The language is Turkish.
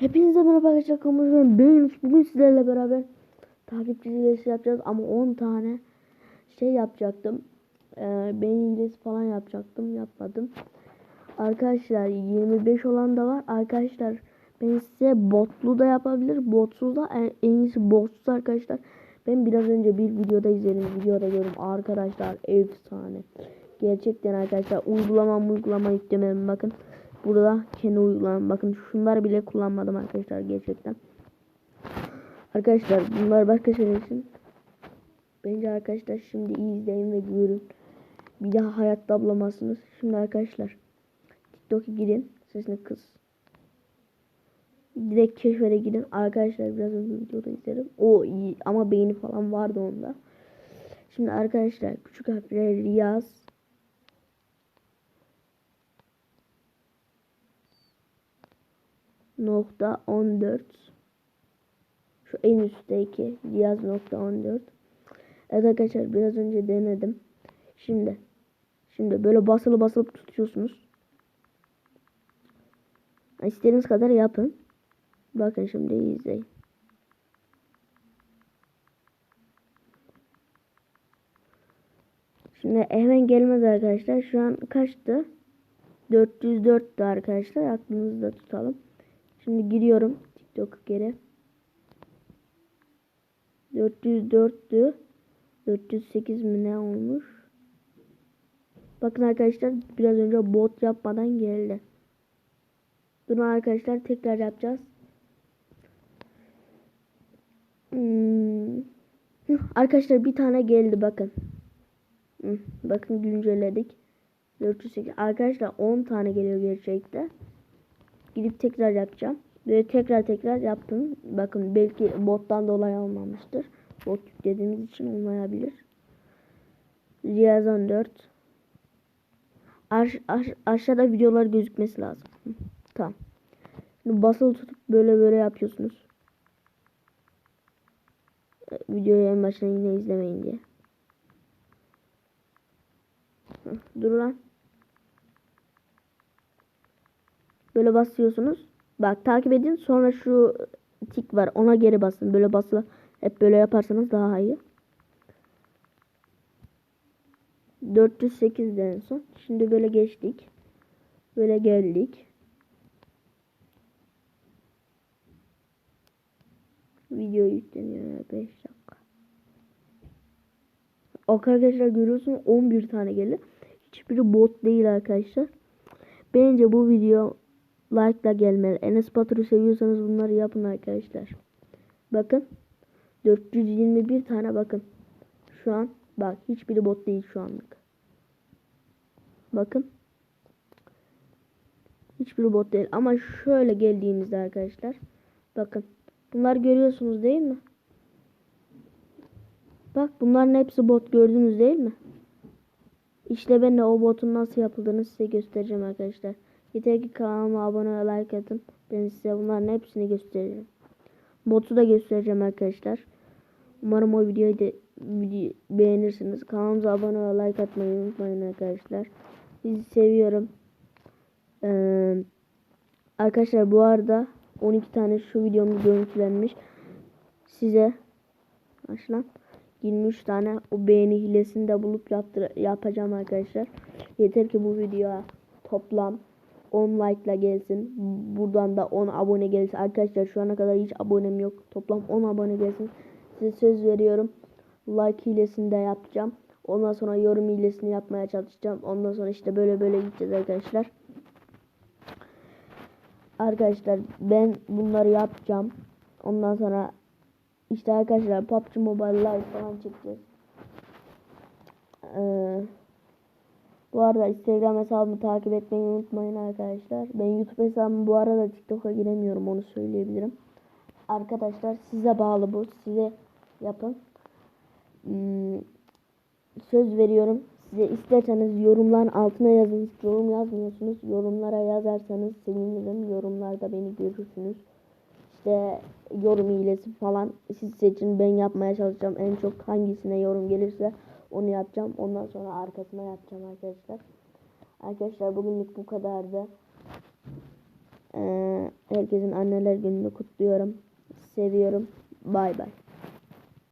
Hepinize merhaba arkadaşlar. Ben Yunus. Bugün sizlerle beraber takipçi hilesi yapacağız ama 10 tane şey yapacaktım. Ee, beyin hilesi falan yapacaktım. Yapmadım. Arkadaşlar 25 olan da var. Arkadaşlar ben size botlu da yapabilir. Botsuz da en, en iyisi botsuz arkadaşlar. Ben biraz önce bir videoda izledim. Videoda gördüm. Arkadaşlar efsane. Gerçekten arkadaşlar uygulama uygulama yüklemedim. Bakın. Burada kendi uygulamam. Bakın şunları bile kullanmadım arkadaşlar gerçekten. Arkadaşlar bunlar başka şeyler için. Bence arkadaşlar şimdi izleyin ve görün. Bir daha hayatta bulamazsınız. Şimdi arkadaşlar TikTok'a girin. Sesini kız. Direkt keşfete gidin. Arkadaşlar biraz önce videoda izledim. O iyi ama beyni falan vardı onda. Şimdi arkadaşlar küçük harfler Riyaz nokta 14 şu en üstteki Riyaz nokta 14 Evet arkadaşlar biraz önce denedim. Şimdi şimdi böyle basılı basılı tutuyorsunuz. İstediğiniz kadar yapın. Bakın şimdi izleyin. Şimdi hemen gelmez arkadaşlar. Şu an kaçtı? 404'tü arkadaşlar. Aklınızda tutalım. Şimdi giriyorum TikTok geri. 404'tü. 408 mi ne olmuş? Bakın arkadaşlar biraz önce bot yapmadan geldi. Durun arkadaşlar tekrar yapacağız. Hmm. Arkadaşlar bir tane geldi bakın. Bakın güncelledik. 408. Arkadaşlar 10 tane geliyor gerçekte. Gidip tekrar yapacağım. Böyle tekrar tekrar yaptım. Bakın belki bottan dolayı olmamıştır. Bot yüklediğimiz için olmayabilir. Riyaz 14. Aş, aş, aşağıda videolar gözükmesi lazım. Tamam. Şimdi basılı tutup böyle böyle yapıyorsunuz. Videoyu en başına yine izlemeyin diye. Dur lan. Böyle basıyorsunuz. Bak takip edin. Sonra şu tik var. Ona geri basın. Böyle basılı. Hep böyle yaparsanız daha iyi. 408 en son. Şimdi böyle geçtik. Böyle geldik. Video yükleniyor ya 5 dakika. Arkadaşlar görüyorsunuz 11 tane geldi. Hiçbiri bot değil arkadaşlar. Bence bu video like da gelmeli. Enes Batur'u seviyorsanız bunları yapın arkadaşlar. Bakın. 421 tane bakın. Şu an bak hiçbiri bot değil şu anlık. Bakın. Hiçbiri bot değil ama şöyle geldiğimizde arkadaşlar. Bakın. Bunlar görüyorsunuz değil mi? Bak bunların hepsi bot gördünüz değil mi? İşte ben de o botun nasıl yapıldığını size göstereceğim arkadaşlar. Yeter ki kanalıma abone ve like atın. Ben size bunların hepsini göstereceğim. Botu da göstereceğim arkadaşlar. Umarım o videoyu da video beğenirsiniz. Kanalımıza abone ve like atmayı unutmayın arkadaşlar. Sizi seviyorum. Ee, arkadaşlar bu arada 12 tane şu videomuz görüntülenmiş. Size açlan 23 tane o beğeni hilesini de bulup yaptır yapacağım arkadaşlar. Yeter ki bu videoya toplam 10 like ile gelsin. Buradan da 10 abone gelsin. Arkadaşlar şu ana kadar hiç abonem yok. Toplam 10 abone gelsin. Size söz veriyorum. Like hilesini de yapacağım. Ondan sonra yorum hilesini yapmaya çalışacağım. Ondan sonra işte böyle böyle gideceğiz arkadaşlar. Arkadaşlar ben bunları yapacağım. Ondan sonra işte arkadaşlar PUBG Mobile Live falan çekeceğiz. Ee, bu arada Instagram hesabımı takip etmeyi unutmayın arkadaşlar. Ben YouTube hesabımı bu arada TikTok'a giremiyorum onu söyleyebilirim. Arkadaşlar size bağlı bu. Size yapın. Hmm, söz veriyorum. Size isterseniz yorumların altına yazın. Yorum yazmıyorsunuz. Yorumlara yazarsanız sevinirim. Yorumlarda beni görürsünüz. İşte yorum hilesi falan siz seçin. Ben yapmaya çalışacağım. En çok hangisine yorum gelirse onu yapacağım. Ondan sonra arkasına yapacağım arkadaşlar. Arkadaşlar bugünlük bu kadardı. Ee, herkesin anneler gününü kutluyorum. Seviyorum. Bay bay.